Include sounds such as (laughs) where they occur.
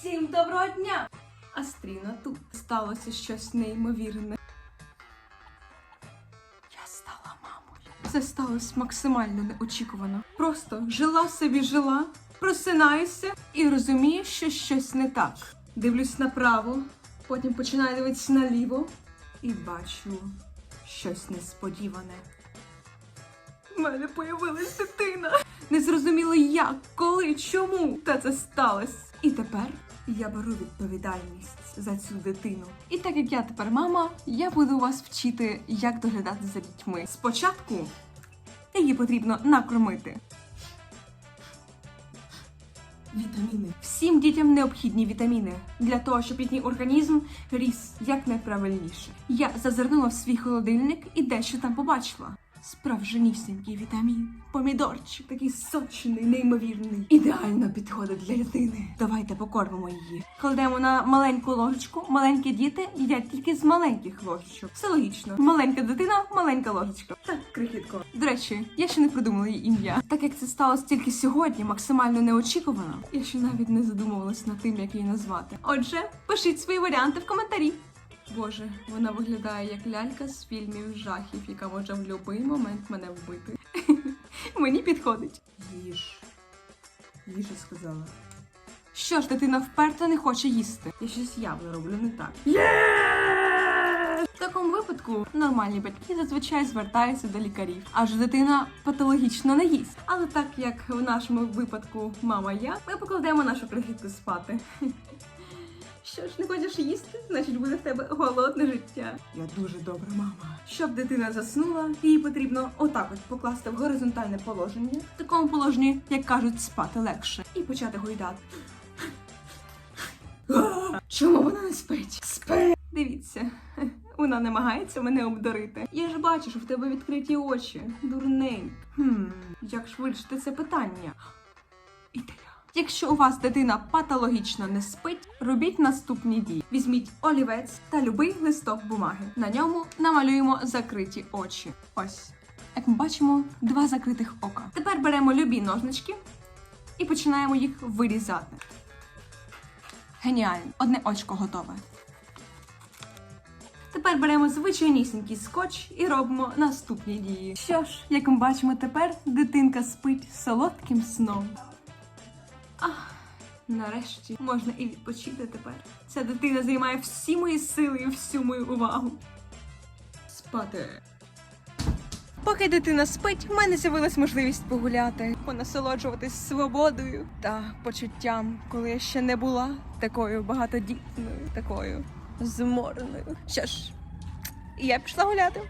Всім доброго дня! Астріна, тут сталося щось неймовірне. Я стала мамою. Це сталося максимально неочікувано. Просто жила собі жила, просинаюся і розумію, що щось не так. Дивлюсь направо, потім починаю дивитися наліво і бачу щось несподіване. У мене появилась дитина. Не зрозуміло як, коли, чому та це сталося. І тепер я беру відповідальність за цю дитину. І так як я тепер мама, я буду вас вчити, як доглядати за дітьми. Спочатку її потрібно накормити. Вітаміни. Всім дітям необхідні вітаміни для того, щоб їхній організм ріс якнайправильніше. Я зазирнула в свій холодильник і дещо там побачила. Справжнісінький вітамін. Помідорчик, такий сочний, неймовірний. Ідеально підходить для дитини. Давайте покормимо її. Кладемо на маленьку ложечку. Маленькі діти їдять тільки з маленьких ложечок. Все логічно. Маленька дитина, маленька ложечка. Так, крихітко. До речі, я ще не придумала її ім'я. Так як це сталося тільки сьогодні, максимально неочікувано. Я ще навіть не задумувалась над тим, як її назвати. Отже, пишіть свої варіанти в коментарі. Боже, вона виглядає як лялька з фільмів жахів, яка може в будь-який момент мене вбити. (laughs) Мені підходить. Їж. Їжа сказала. Що ж, дитина вперто не хоче їсти. Я щось явно роблю не так. В такому випадку нормальні батьки зазвичай звертаються до лікарів, аж дитина патологічно не їсть. Але так як в нашому випадку мама я, ми покладемо нашу крихітку спати. (laughs) Що ж, не хочеш їсти? Значить, буде в тебе голодне життя. Я дуже добра мама. Щоб дитина заснула, її потрібно отак от покласти в горизонтальне положення. В такому положенні, як кажуть, спати легше. І почати гойдати. Чому вона не спить? Спи! Дивіться, вона намагається мене обдурити. Я ж бачу, що в тебе відкриті очі. Дурнень. Хм, як вирішити це питання? Ідея. Якщо у вас дитина патологічно не спить, робіть наступні дії: візьміть олівець та любий листок бумаги. На ньому намалюємо закриті очі. Ось. Як ми бачимо, два закритих ока. Тепер беремо любі ножнички і починаємо їх вирізати. Геніально! Одне очко готове. Тепер беремо звичайнісінький скотч і робимо наступні дії. Що ж, як ми бачимо тепер, дитинка спить солодким сном. Ах, нарешті можна і відпочити тепер. Ця дитина займає всі мої сили і всю мою увагу. Спати. Поки дитина спить, в мене з'явилась можливість погуляти, понасолоджуватись свободою та почуттям, коли я ще не була такою багатодітною, такою змореною. Що ж, я пішла гуляти.